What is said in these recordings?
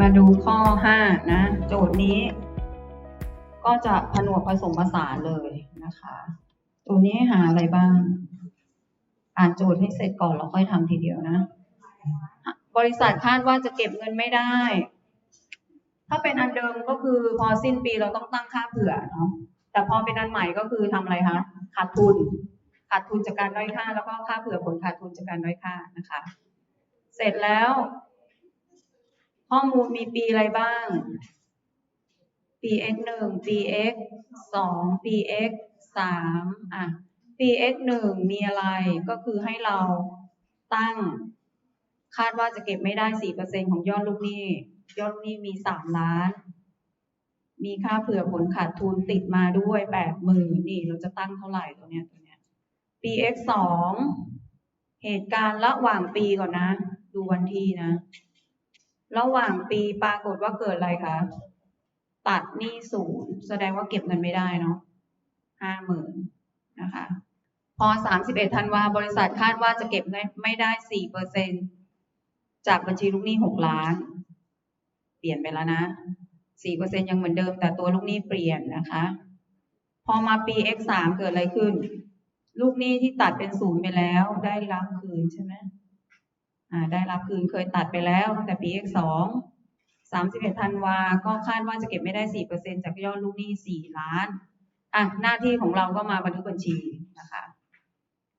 มาดูข้อ 5 นะ โจทย์นี้ ก็จะผนวกผสมผสานเลยนะคะตัวนี้หาอะไรบ้าง อ่านโจทย์ให้เสร็จก่อนแล้วค่อยทำทีเดียวนะ บริษัทคาดว่าจะเก็บเงินไม่ได้ ถ้าเป็นอันเดิมก็คือพอสิ้นปีเราต้องตั้งค่าเผื่อเนาะแต่พอเป็นอันใหม่ก็คือทำอะไรคะขาดทุนขาดทุนจากการด้อยค่า แล้วก็ค่าเผื่อผลขาดทุนจากการด้อยค่านะคะ เสร็จแล้ว ข้อมูลมีปีอะไรบ้างปี x หนึ่งปี x สองปี x สามอะปี x หนึ่งมีอะไรก็คือให้เราตั้ง คาดว่าจะเก็บไม่ได้สี่เปอร์เซ็นของยอดลูกหนี้ยอดลูกหนี้มีสามล้าน มีค่าเผื่อผลขาดทุนติดมาด้วยแปดหมื่นนี่เราจะตั้งเท่าไหร่ตัวเนี้ยตัวเนี้ยปี x สองเหตุการณ์ระหว่างปีก่อนนะ ดูวันที่นะ ระหว่างปีปรากฏว่าเกิดอะไรคะ ตัดหนี้ศูนย์แสดงว่าเก็บเงินไม่ได้เนาะห้าหมื่นนะคะ พอสามสิบเอ็ดธันวาบริษัทคาดว่าจะเก็บไม่ได้สี่เปอร์เซ็นจากบัญชีลูกหนี้หกล้าน เปลี่ยนไปแล้วนะสี่เปอร์เซ็นยังเหมือนเดิมแต่ตัวลูกหนี้เปลี่ยนนะคะ พอมาปี x สามเกิดอะไรขึ้น ลูกหนี้ที่ตัดเป็นศูนย์ไปแล้วได้รับคืนใช่ไหม ได้รับคืนเคยตัดไปแล้วตั้งแต่ปี x สองสามสิบเอ็ดธันวาก็คาดว่าจะเก็บไม่ได้สี่เปอร์เซ็นจากยอดลูกหนี้สี่ล้าน อะ หน้าที่ของเราก็มาบันทึกบัญชีนะคะ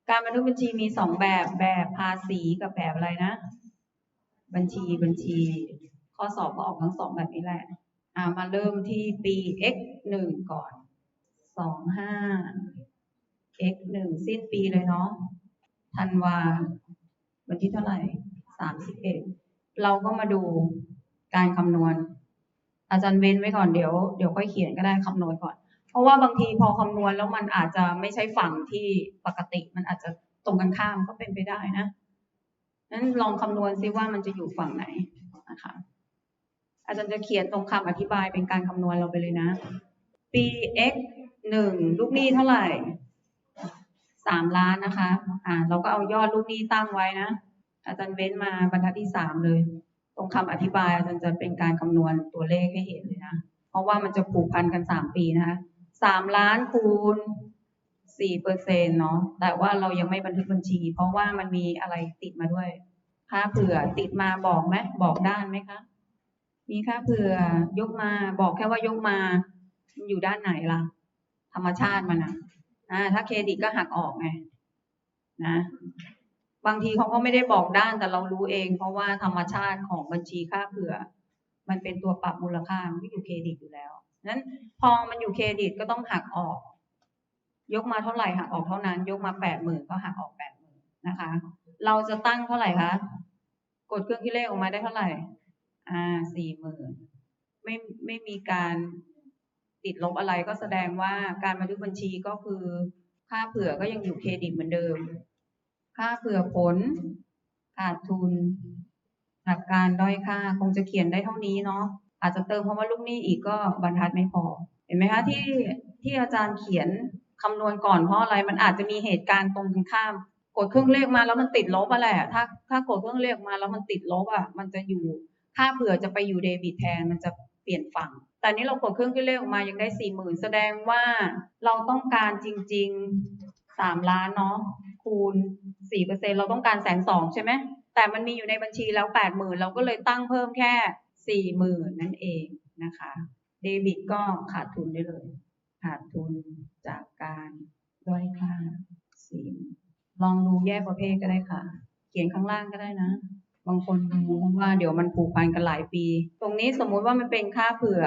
การบันทึกบัญชีมีสองแบบ แบบภาษีกับแบบอะไรนะ บัญชีบัญชี ข้อสอบก็ออกทั้งสองแบบนี้แหละ อ่ามาเริ่มที่ปี x หนึ่งก่อนสองห้า x หนึ่งสิ้นปีเลยเนาะ ธันวา วันที่เท่าไหร่สามสิบเอ็ดเราก็มาดูการคำนวณ อาจารย์เว้นไว้ก่อนเดี๋ยวเดี๋ยวค่อยเขียนก็ได้คำนวณก่อน เพราะว่าบางทีพอคำนวณแล้วมันอาจจะไม่ใช่ฝั่งที่ปกติ มันอาจจะตรงกันข้ามก็เป็นไปได้นะนั้นลองคำนวณซิว่ามันจะอยู่ฝั่งไหนนะคะ อาจารย์จะเขียนตรงคำอธิบายเป็นการคำนวณเราไปเลยนะปี x หนึ่งลูกหนี้เท่าไหร่ สามล้านนะคะ อ่า เราก็เอายอดลูกหนี้ตั้งไว้นะ อาจารย์เว้นมาบรรทัดที่สามเลย ตรงคำอธิบายอาจารย์จะเป็นการคำนวณตัวเลขให้เห็นเลยนะ เพราะว่ามันจะผูกพันกันสามปีนะคะสามล้านคูณสี่เปอร์เซ็นเนาะ แต่ว่าเรายังไม่บันทึกบัญชี เพราะว่ามันมีอะไรติดมาด้วย ค่าเผื่อติดมาบอกไหมบอกด้านไหมคะ มีค่าเผื่อยกมาบอกแค่ว่ายกมามันอยู่ด้านไหนล่ะ ธรรมชาติมันอะ อ่าถ้าเครดิตก็หักออกไงนะบางทีเขาก็ไม่ได้บอกด้านแต่เรารู้เอง เพราะว่าธรรมชาติของบัญชีค่าเผื่อ มันเป็นตัวปรับมูลค่ามันอยู่เครดิตอยู่แล้วนั้นพอมันอยู่เครดิตก็ต้องหักออก ยกมาเท่าไหร่หักออกเท่านั้น ยกมาแปดหมื่นก็หักออกแปดหมื่นนะคะ เราจะตั้งเท่าไหร่คะกดเครื่องคิดเลขออกมาได้เท่าไหร่ อ่าสี่หมื่นไม่ไม่มีการ ติดลบอะไรก็แสดงว่าการบันทึกบัญชีก็คือ ค่าเผื่อก็ยังอยู่เครดิตเหมือนเดิม ค่าเผื่อผลขาดทุนหลักการด้อยค่าคงจะเขียนได้เท่านี้เนาะอาจจะเติมคำว่าลูกหนี้อีกก็บรรทัดไม่พอ เห็นไหมคะที่ที่อาจารย์เขียนคำนวณก่อนเพราะอะไรมันอาจจะมีเหตุการณ์ตรงกันข้าม กดเครื่องเลขมาแล้วมันติดลบอะไรอะถ้าถ้ากดเครื่องเลขมาแล้วมันติดลบอะมันจะอยู่ค่าเผื่อจะไปอยู่เดบิตแทนมันจะเปลี่ยนฝั่ง แต่นี้เรากดเครื่องคิดเลขออกมายังได้สี่หมื่นแสดงว่าเราต้องการจริงๆสามล้านเนาะคูณสี่เปอร์เซ็นเราต้องการแสนสองใช่ไหมแต่มันมีอยู่ในบัญชีแล้วแปดหมื่นเราก็เลยตั้งเพิ่มแค่สี่หมื่นนั่นเองนะคะเดบิตก็ขาดทุนได้เลย ขาดทุนจากการด้อยค่าสี่ลองดูแยกประเภทก็ได้ค่ะ เขียนข้างล่างก็ได้นะ บางคนดูว่าเดี๋ยวมันผูกพันกันหลายปี ตรงนี้สมมุติว่ามันเป็นค่าเผื่อ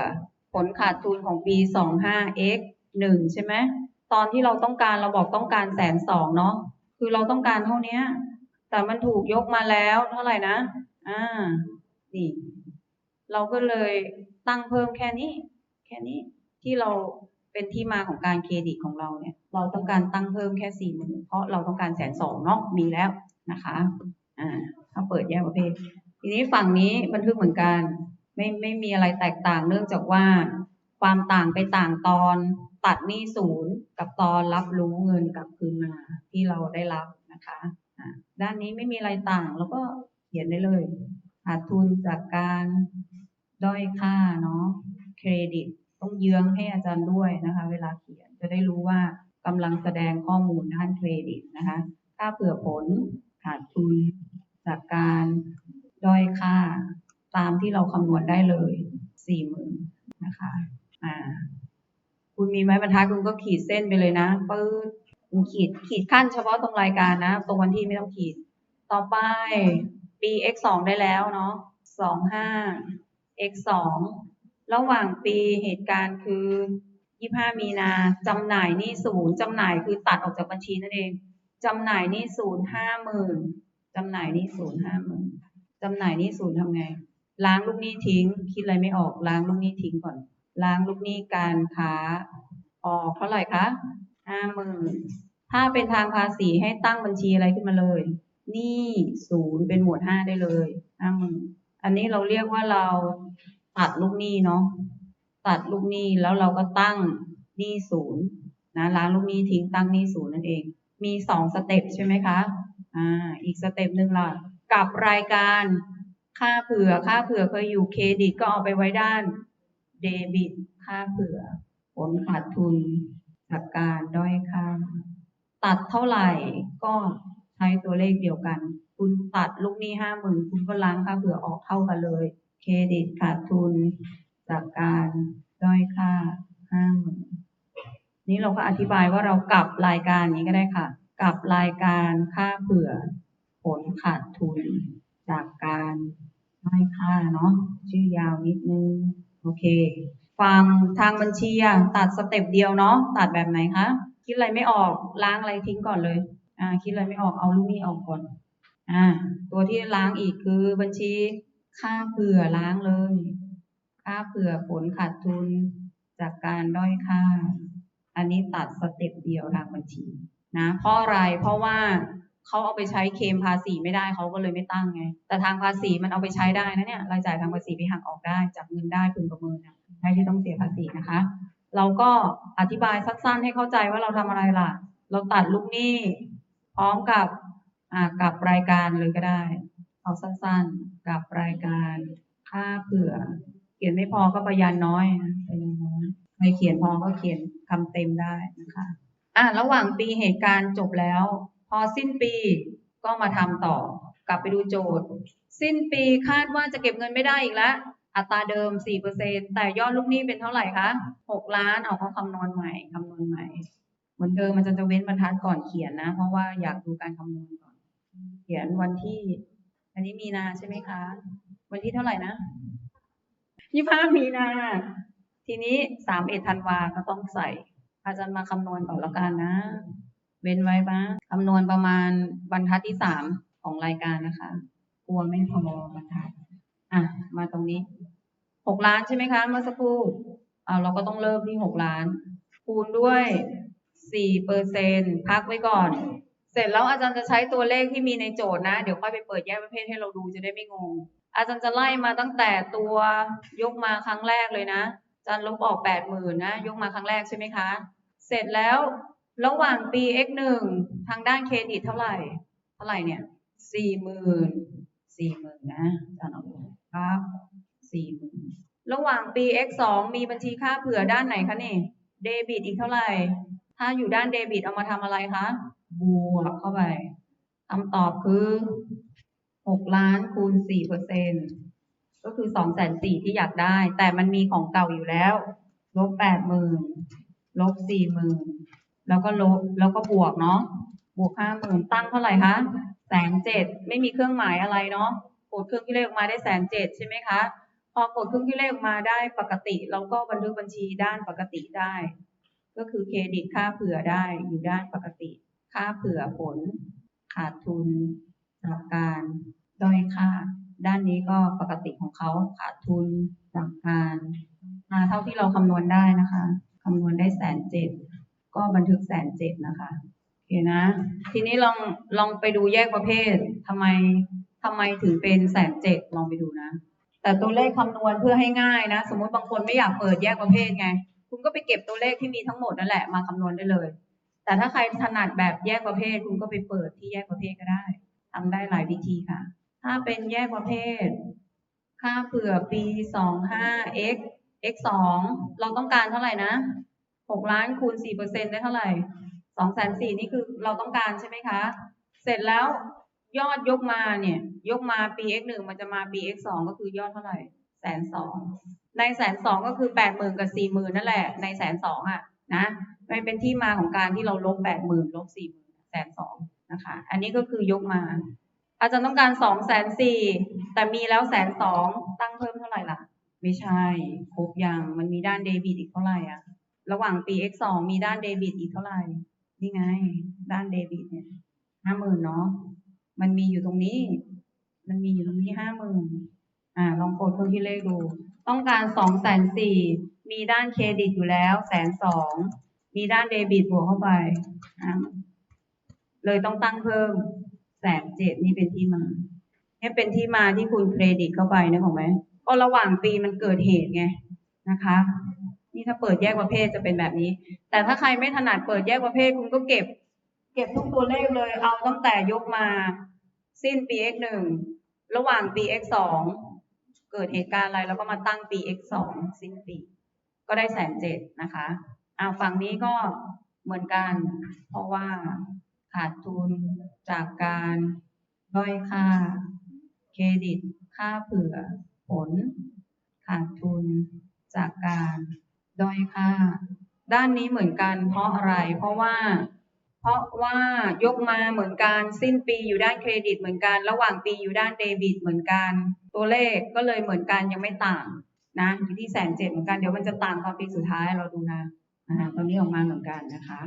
ลขาดทุนของปี25 x 1ใช่ไหมตอนที่เราต้องการเราบอกต้องการแสนสองเนาะคือเราต้องการเท่านี้แต่มันถูกยกมาแล้วเท่าไหร่นะ อ่า นี่ เราก็เลยตั้งเพิ่มแค่นี้ แค่นี้ที่เราเป็นที่มาของการเครดิตของเราเนี่ย เราต้องการตั้งเพิ่มแค่สี่หมื่นเพราะเราต้องการแสนสองเนาะมีแล้วนะคะ อ่าถ้าเปิดแยกประเภท ทีนี้ฝั่งนี้บันทึกเหมือนกัน ไม่ไม่มีอะไรแตกต่างเนื่องจากว่าความต่างไปต่างตอนตัดหนี้ศูนย์กับตอนรับรู้เงินกลับคืนมาที่เราได้รับนะคะอ่าด้านนี้ไม่มีอะไรต่างแล้วก็เขียนได้เลยขาดทุนจากการด้อยค่าเนาะเครดิตต้องเยื้องให้อาจารย์ด้วยนะคะ เวลาเขียนจะได้รู้ว่ากำลังแสดงข้อมูลด้านเครดิตนะคะค่าเผื่อผลขาดทุนจากการด้อยค่า ตามที่เราคำนวณได้เลยสี่หมื่นนะคะอ่าคุณมีไม้บรรทัดคุณก็ขีดเส้นไปเลยนะปื๊ดคุณขีดขีดขั้นเฉพาะตรงรายการนะ ตรงวันที่ไม่ต้องขีด ต่อไป ปี x สองได้แล้วเนาะสองห้า x สองระหว่างปีเหตุการณ์คือยี่ห้ามีนาจำหน่ายนี้ศูนย์จำหน่ายคือตัดออกจากบัญชีนั่นเองจำหน่ายนี้ศูนย์ห้าหมื่นจำหน่ายนี้ศูนย์ห้าหมื่นจำหน่ายนี้ศูนย์ทำไง ล้างลูกหนี้ทิ้ง คิดอะไรไม่ออกล้างลูกหนี้ทิ้งก่อน ล้างลูกหนี้การค้าออกเท่าไหร่คะห้าหมื่นถ้าเป็นทางภาษีให้ตั้งบัญชีอะไรขึ้นมาเลยหนี้ศูนย์เป็นหมวดห้าได้เลยห้าหมื่นอันนี้เราเรียกว่าเราตัดลูกหนี้เนาะตัดลูกหนี้แล้วเราก็ตั้งหนี้ศูนย์นะล้างลูกหนี้ทิ้งตั้งหนี้ศูนย์นั่นเอง มีสองสเต็ปใช่ไหมคะอ่าอีกสเต็ปหนึ่งล่ะกับรายการ ค่าเผื่อ ค่าเผื่อเคยอยู่เครดิตก็เอาไปไว้ด้าน เดบิต ค่าเผื่อ ผลขาดทุนจากการด้อยค่า ตัดเท่าไหร่ก็ใช้ตัวเลขเดียวกัน คุณตัดลูกหนี้ห้าหมื่นคุณก็ล้างค่าเผื่อออกเท่ากันเลย เครดิตขาดทุนจากการด้อยค่าห้าหมื่นนี้เราก็อธิบายว่าเรากลับรายการนี้ก็ได้ค่ะ กลับรายการค่าเผื่อผลขาดทุนจากการ ด้อยค่าเนาะชื่อยาวนิดนึง โอเคฟังทางบัญชีอะตัดสเต็ปเดียวเนาะตัดแบบไหนคะคิดอะไรไม่ออกล้างอะไรทิ้งก่อนเลย อ่า คิดอะไรไม่ออกเอาลูกนี้ออกก่อน อ่า ตัวที่ล้างอีกคือบัญชีค่าเผื่อล้างเลย ค่าเผื่อผลขาดทุนจากการด้อยค่า อันนี้ตัดสเต็ปเดียวทางบัญชี นะเพราะอะไรเพราะว่า เขาเอาไปใช้เคมภาษีไม่ได้เขาก็เลยไม่ตั้งไง แต่ทางภาษีมันเอาไปใช้ได้นะเนี่ยรายจ่ายทางภาษีไปหักออกได้จากเงินได้พึงประเมินนะได้ที่ต้องเสียภาษีนะคะ เราก็อธิบายสั้นๆให้เข้าใจว่าเราทำอะไรล่ะ เราตัดลูกหนี้พร้อมกับกับรายการเลยก็ได้ เอาสั้นๆกับรายการค่าเผื่อ เขียนไม่พอก็ประยานน้อยนะประยน้อยไม่เขียนพอก็เขียนคำเต็มได้นะคะอะระหว่างปีเหตุการณ์จบแล้ว พอสิ้นปีก็มาทำต่อกลับไปดูโจทย์ สิ้นปีคาดว่าจะเก็บเงินไม่ได้อีกแล้วอัตราเดิม 4%แต่ยอดลูกหนี้เป็นเท่าไหร่คะ 6 ล้าน เอาเขาคำนวณใหม่คำนวณใหม่ เหมือนเดิมมันจะจะเว้นบรรทัดก่อนเขียนนะ เพราะว่าอยากดูการคำนวณก่อน เขียนวันที่ อันนี้มีนาใช่ไหมคะ วันที่เท่าไหร่นะ25มีนา ทีนี้31ธันวาก็ต้องใส่ อาจารย์มาคำนวณก่อนแล้วกันนะ เว้นไว้บ้างคำนวณประมาณบรรทัดที่สามของรายการนะคะ กลัวไม่พอบรรทัดอะ มาตรงนี้หกล้านใช่ไหมคะเมื่อสักครู่อ่าเราก็ต้องเริ่มที่หกล้าน คูณด้วยสี่เปอร์เซ็นพักไว้ก่อน เสร็จแล้วอาจารย์จะใช้ตัวเลขที่มีในโจทย์นะ เดี๋ยวค่อยไปเปิดแยกประเภทให้เราดูจะได้ไม่งง อาจารย์จะไล่มาตั้งแต่ตัวยกมาครั้งแรกเลยนะอาจารย์ลบออกแปดหมื่นนะ ยกมาครั้งแรกใช่ไหมคะ เสร็จแล้ว ระหว่างปี x หนึ่งทางด้านเครดิตเท่าไหร่ เท่าไหร่เนี่ยสี่หมื่นสี่หมื่นนะจารย์เอครับสี่หมื่นระหว่างปี x สองมีบัญชีค่าเผื่อด้านไหนคะนี่เดบิตอีกเท่าไหร่ ถ้าอยู่ด้านเดบิตเอามาทำอะไรคะ บวกเข้าไปคำตอบคือหกล้านคูณสี่เปอร์เซ็นก็คือสองแสนสี่ที่อยากได้ แต่มันมีของเก่าอยู่แล้ว ลบแปดหมื่นลบสี่หมื่น แล้วก็ลบแล้วก็บวกเนาะบวกห้าหมื่นตั้งเท่าไหร่คะแสนเจ็ดไม่มีเครื่องหมายอะไรเนาะกดเครื่องคิดเลขออกมาได้แสนเจ็ดใช่ไหมคะพอกดเครื่องคิดเลขออกมาได้ปกติเราก็บันทึกบัญชีด้านปกติได้ ก็คือเครดิตค่าเผื่อได้อยู่ด้านปกติ ค่าเผื่อผล ขาดทุนจากการด้อยค่า ด้านนี้ก็ปกติของเขาขาดทุนจากการมาเท่าที่เราคำนวณได้นะคะคำนวณได้แสนเจ็ด ก็บันทึกแสนเจ็ดนะคะโอเคนะ ทีนี้ลองลองไปดูแยกประเภททำไมทำไมถึงเป็นแสนเจ็ดลองไปดูนะ แต่ตัวเลขคำนวณเพื่อให้ง่ายนะ สมมติบางคนไม่อยากเปิดแยกประเภทไง คุณก็ไปเก็บตัวเลขที่มีทั้งหมดนั่นแหละมาคำนวณได้เลย แต่ถ้าใครถนัดแบบแยกประเภท คุณก็ไปเปิดที่แยกประเภทก็ได้ทำได้หลายวิธีค่ะ ถ้าเป็นแยกประเภทค่าค่าเผื่อปีสองห้า x x สองเราต้องการเท่าไหร่นะ หกล้านคูณสี่เปอร์เซ็นได้เท่าไหร่สองแสนสี่นี่คือเราต้องการใช่ไหมคะ เสร็จแล้วยอดยกมาเนี่ย ยกมาปี x หนึ่งมันจะมาปี x สองก็คือยอดเท่าไหร่แสนสองในแสนสองก็คือแปดหมื่นกับสี่หมื่นนั่นแหละ ในแสนสองอะนะมันเป็นที่มาของการที่เราลบแปดหมื่นลบสี่หมื่นแสนสองนะคะ อันนี้ก็คือยกมา อาจารย์ต้องการสองแสนสี่แต่มีแล้วแสนสองตั้งเพิ่มเท่าไหร่ล่ะ ไม่ใช่ครบยังมันมีด้านเดบิตอีกเท่าไหร่อะ ระหว่างปี x สองมีด้านเดบิตอีกเท่าไหร่ นี่ไง ด้านเดบิตเนี่ยห้าหมื่นเนาะ มันมีอยู่ตรงนี้ มันมีอยู่ตรงนี้ห้าหมื่นอ่า ลองกดเครื่องที่เลขดู ต้องการสองแสนสี่ มีด้านเครดิตอยู่แล้วแสนสอง มีด้านเดบิตบวกเข้าไปอ่าเลยต้องตั้งเพิ่มแสนเจ็ดนี่เป็นที่มาเนี่ยเป็นที่มาที่คุณเครดิตเข้าไปนะของไหมก็ระหว่างปีมันเกิดเหตุไงนะคะ นี่ถ้าเปิดแยกประเภทจะเป็นแบบนี้ แต่ถ้าใครไม่ถนัดเปิดแยกประเภทคุณก็เก็บ เก็บทุกตัวเลขเลย เอาตั้งแต่ยกมาสิ้นปี x หนึ่งระหว่างปี x สองเกิดเหตุการณ์อะไรแล้วก็มาตั้งปี x สองสิ้นปี ก็ได้แสนเจ็ดนะคะอ่าฝั่งนี้ก็เหมือนกัน เพราะว่าขาดทุนจากการด้อยค่า เครดิต ค่าเผื่อผล ขาดทุนจากการ ด้อยค่า ด้านนี้เหมือนกัน เพราะอะไร เพราะว่า เพราะว่ายกมาเหมือนกันสิ้นปีอยู่ด้านเครดิตเหมือนกัน ระหว่างปีอยู่ด้านเดบิตเหมือนกัน ตัวเลขก็เลยเหมือนกันยังไม่ต่างนะอยู่ที่แสนเจ็ดเหมือนกันเดี๋ยวมันจะต่างตอนปีสุดท้ายเราดูนะอ่าตอนนี้ออกมาเหมือนกันนะคะ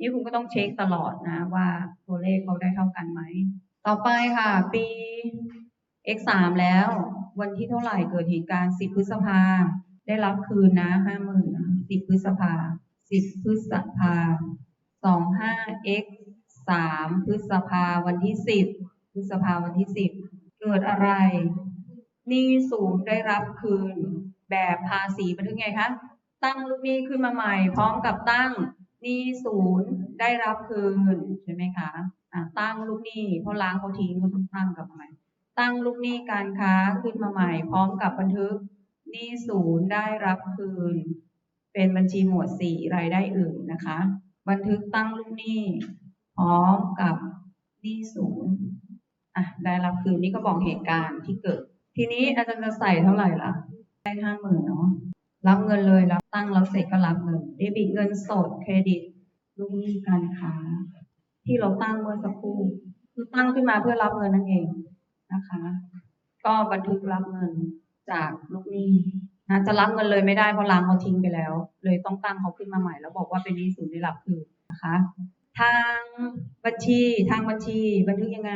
นี่คุณก็ต้องเช็คตลอดนะว่าตัวเลขเขาได้เท่ากันไหม ต่อไปค่ะ ปี x สามแล้ว วันที่เท่าไหร่เกิดเหตุการณ์ 10 พฤษภา ได้รับคืนนะห้าหมื่น10พฤษภา10พฤษภาสองห้า x สามพฤษภาวันที่10พฤษภาวันที่10เกิดอะไรหนี้ศูนย์ได้รับคืนแบบภาษีบันทึกไงคะตั้งลูกหนี้ขึ้นมาใหม่ พร้อมกับตั้งหนี้ศูนย์ได้รับคืนใช่ไหมคะะตั้งลูกหนี้เพราะล้างเขาทิ้งก็ต้องตั้งกลับมาใหม่ ตั้งลูกหนี้การค้าขึ้นมาใหม่ พร้อมกับบันทึก นี้ศูนย์ได้รับคืน เป็นบัญชีหมวดสี่รายได้อื่นนะคะ บันทึกตั้งลูกหนี้พร้อมกับหนี้ศูนย์อะได้รับคืนนี่ก็บอกเหตุการณ์ที่เกิด ทีนี้อาจารย์จะใส่เท่าไหร่ล่ะ ได้ห้าหมื่นเนาะรับเงินเลยรับตั้งแล้วเสร็จก็รับเงินเดบิตเงินสดเครดิตลูกหนี้การค้าที่เราตั้งเมื่อสักครู่คือตั้งขึ้นมาเพื่อรับเงินนั่นเองนะคะ ก็บันทึกรับเงิน จากลูกหนี้นะจะรับเงินเลยไม่ได้เพราะล้างเขาทิ้งไปแล้ว เลยต้องตั้งเขาขึ้นมาใหม่ แล้วบอกว่าเป็นหนี้ศูนย์ได้รับคืนนะคะ ทางบัญชีทางบัญชีบันทึกยังไง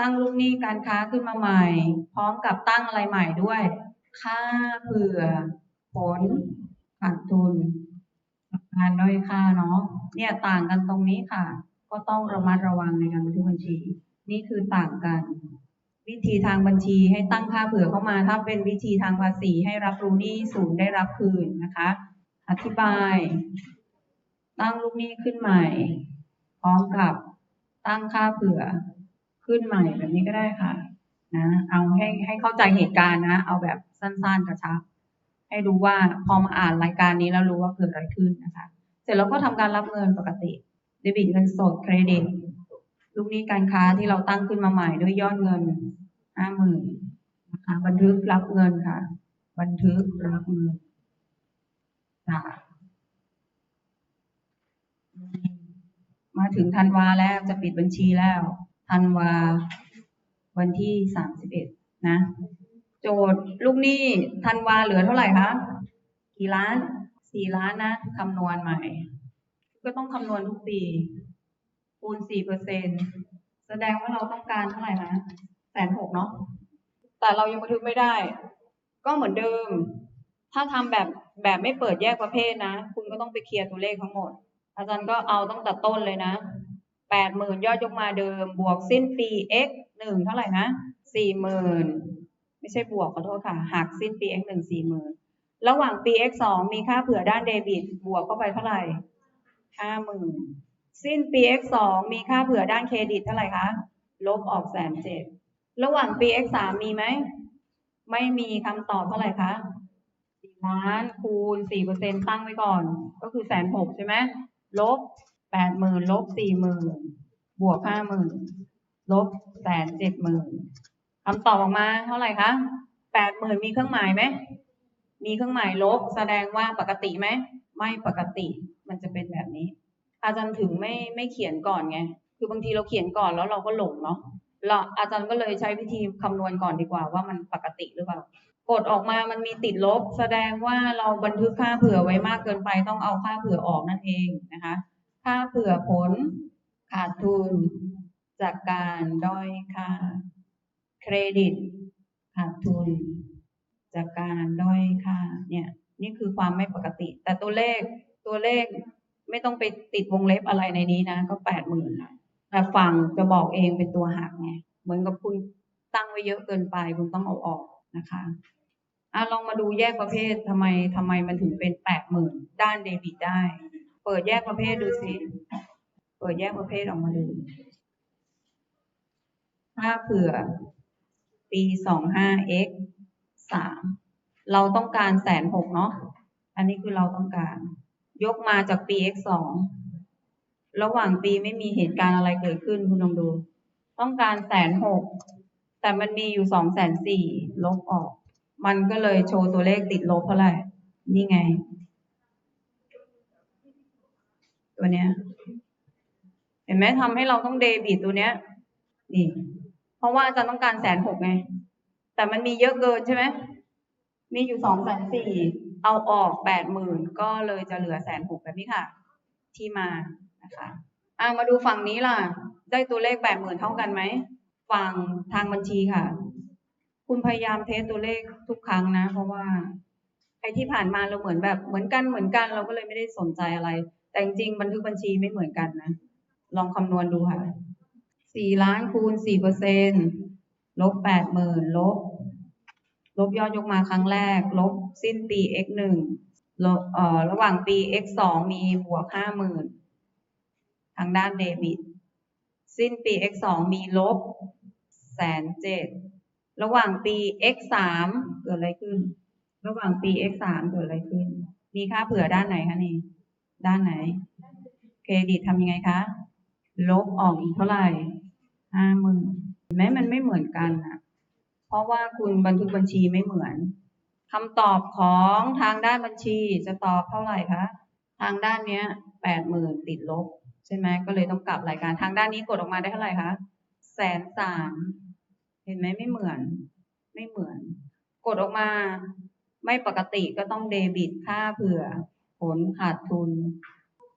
ตั้งลูกหนี้การค้าขึ้นมาใหม่ พร้อมกับตั้งอะไรใหม่ด้วย ค่าเผื่อผลขาดทุนการด้อยค่าเนาะเนี่ยต่างกันตรงนี้ค่ะ ก็ต้องระมัดระวังในการบันทึกบัญชี นี่คือต่างกัน วิธีทางบัญชีให้ตั้งค่าเผื่อเข้ามา ถ้าเป็นวิธีทางภาษีให้รับรู้หนี้ศูนย์ได้รับคืนนะคะ อธิบาย ตั้งลูกหนี้ขึ้นใหม่ พร้อมกับตั้งค่าเผื่อขึ้นใหม่แบบนี้ก็ได้ค่ะนะเอาให้ให้เข้าใจเหตุการณ์นะ เอาแบบสั้นๆกระชับให้รู้ว่าพอมาอ่านรายการนี้แล้วรู้ว่าเกิดอะไรขึ้นนะคะ เสร็จแล้วก็ทำการรับเงินปกติเดบิตเงินสดเครดิต ลูกหนี้การค้าที่เราตั้งขึ้นมาใหม่ด้วยยอดเงินห้าหมื่นนะคะบันทึกรับเงินค่ะ บันทึกรับเงินจากมาถึงธันวาแล้วจะปิดบัญชีแล้วธันวา วันที่สามสิบเอ็ดนะ โจทย์ลูกหนี้ธันวาเหลือเท่าไหร่คะกี่ล้านสี่ล้านนะคำนวณใหม่ ก็ต้องคำนวณทุกปี คูณสี่เปอร์เซ็นแสดงว่าเราต้องการเท่าไหร่นะแสนหกเนาะแต่เรายังบันทึกไม่ได้ ก็เหมือนเดิม ถ้าทำแบบแบบไม่เปิดแยกประเภทนะ คุณก็ต้องไปเคลียร์ตัวเลขทั้งหมด อาจารย์ก็เอาตั้งแต่ต้นเลยนะแปดหมื่นยอดยกมาเดิม บวกสิ้นปี x หนึ่งเท่าไหร่นะสี่หมื่นไม่ใช่บวกขอโทษค่ะหักสิ้นปี x หนึ่งสี่หมื่นระหว่างปี x สองมีค่าเผื่อด้านเดบิต บวกเข้าไปเท่าไหร่ห้าหมื่น สิ้นปี x สองมีค่าเผื่อด้านเครดิตเท่าไหร่คะ ลบออกแสนเจ็ดระหว่างปี x สามมีไหม ไม่มีคำตอบเท่าไหร่คะสี่ล้านคูณสี่เปอร์เซ็นตั้งไว้ก่อน ก็คือแสนหกใช่ไหมลบแปดหมื่นลบสี่หมื่นบวกห้าหมื่นลบแสนเจ็ดหมื่นคำตอบออกมาเท่าไหร่คะแปดหมื่นมีเครื่องหมายไหม มีเครื่องหมายลบแสดงว่าปกติไหม ไม่ปกติ มันจะเป็นแบบนี้ อาจารย์ถึงไม่ไม่เขียนก่อนไง คือบางทีเราเขียนก่อนแล้วเราก็หลงเนาะเราอาจารย์ก็เลยใช้วิธีคำนวณก่อนดีกว่าว่ามันปกติหรือเปล่ากดออกมามันมีติดลบ แสดงว่าเราบันทึกค่าเผื่อไว้มากเกินไปต้องเอาค่าเผื่อออกนั่นเองนะคะ ค่าเผื่อผลขาดทุนจากการด้อยค่าเครดิตขาดทุน จากการด้อยค่าเนี่ยนี่คือความไม่ปกติ แต่ตัวเลขตัวเลข ไม่ต้องไปติดวงเล็บอะไรในนี้นะ ก็แปดหมื่นนะแต่ฝั่งจะบอกเองเป็นตัวหักไงเหมือนกับคุณตั้งไว้เยอะเกินไปคุณต้องเอาออกนะคะอะลองมาดูแยกประเภททำไมทำไมมันถึงเป็นแปดหมื่นด้านเดบิตได้ เปิดแยกประเภทดูสิเปิดแยกประเภทออกมาดูถ้าเผื่อปีสองห้า x สามเราต้องการแสนหกเนาะอันนี้คือเราต้องการ ยกมาจากปี x สองระหว่างปีไม่มีเหตุการณ์อะไรเกิดขึ้นคุณลองดู ต้องการแสนหกแต่มันมีอยู่สองแสนสี่ลบออก มันก็เลยโชว์ตัวเลขติดลบเท่าไหร่ นี่ไง ตัวเนี้ย เห็นไหมทำให้เราต้องเดบิตตัวเนี้ย นี่ เพราะว่าอาจารย์ต้องการแสนหกไง แต่มันมีเยอะเกินใช่ไหม มีอยู่สองแสนสี่ เอาออกแปดหมื่นก็เลยจะเหลือแสนหกแบบนี้ค่ะ ที่มานะคะอ่ามาดูฝั่งนี้ล่ะ ได้ตัวเลขแปดหมื่นเท่ากันไหมฝั่งทางบัญชีค่ะ คุณพยายามเทสตัวเลขทุกครั้งนะ เพราะว่าไอ้ที่ผ่านมาเราเหมือนแบบเหมือนกันเหมือนกันเราก็เลยไม่ได้สนใจอะไร แต่จริงบันทึกบัญชีไม่เหมือนกันนะ ลองคำนวณดูค่ะสี่ล้านคูณสี่เปอร์เซ็นลบแปดหมื่นลบ ลบยอดยกมาครั้งแรก ลบสิ้นปี x หนึ่งระหว่างปี x สองมีบวกห้าหมื่นทางด้านเดบิต สิ้นปี x สองมีลบแสนเจ็ดระหว่างปี x สามเกิดอะไรขึ้น ระหว่างปี x สามเกิดอะไรขึ้น มีค่าเผื่อด้านไหนคะนี่ ด้านไหน เครดิตทำยังไงคะ ลบออกอีกเท่าไหร่ห้าหมื่นเห็นไหมมันไม่เหมือนกันอะ ราะว่าคุณบันทึกบัญชีไม่เหมือนคำตอบของทางด้านบัญชีจะตอบเท่าไหร่คะ ทางด้านเนี้ยแปดหมื่นติดลบ ใช่ไหมก็เลยต้องกลับรายการทางด้านนี้กดออกมาได้เท่าไหร่คะแสนสามเห็นไหมไม่เหมือน ไม่เหมือน กดออกมา ไม่ปกติก็ต้องเดบิตค่าเผื่อ ผลขาดทุน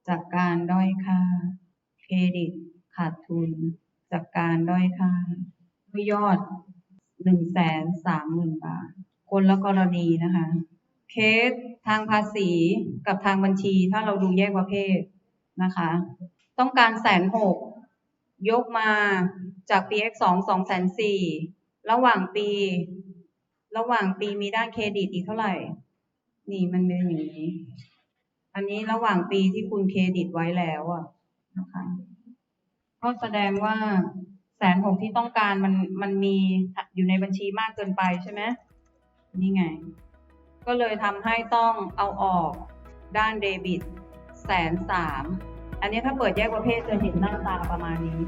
จากการด้อยค่า เครดิตขาดทุน จากการด้อยค่าด้วยยอด หนึ่งแสนสามหมื่นบาท คนละกรณีนะคะ เคสทางภาษีกับทางบัญชี ถ้าเราดูแยกประเภทนะคะ ต้องการแสนหกยกมาจากปี x สองสองแสนสี่ระหว่างปี ระหว่างปีมีด้านเครดิตอีกเท่าไหร่ นี่มันเป็นอย่างนี้ อันนี้ระหว่างปีที่คุณเครดิตไว้แล้วอะนะคะ ก็แสดงว่า แสนหกที่ต้องการมันมันมีอยู่ในบัญชีมากเกินไปใช่ไหมนี่ไง ก็เลยทำให้ต้องเอาออกด้านเดบิตแสนสามอันนี้ถ้าเปิดแยกประเภทจะเห็นหน้าตาประมาณนี้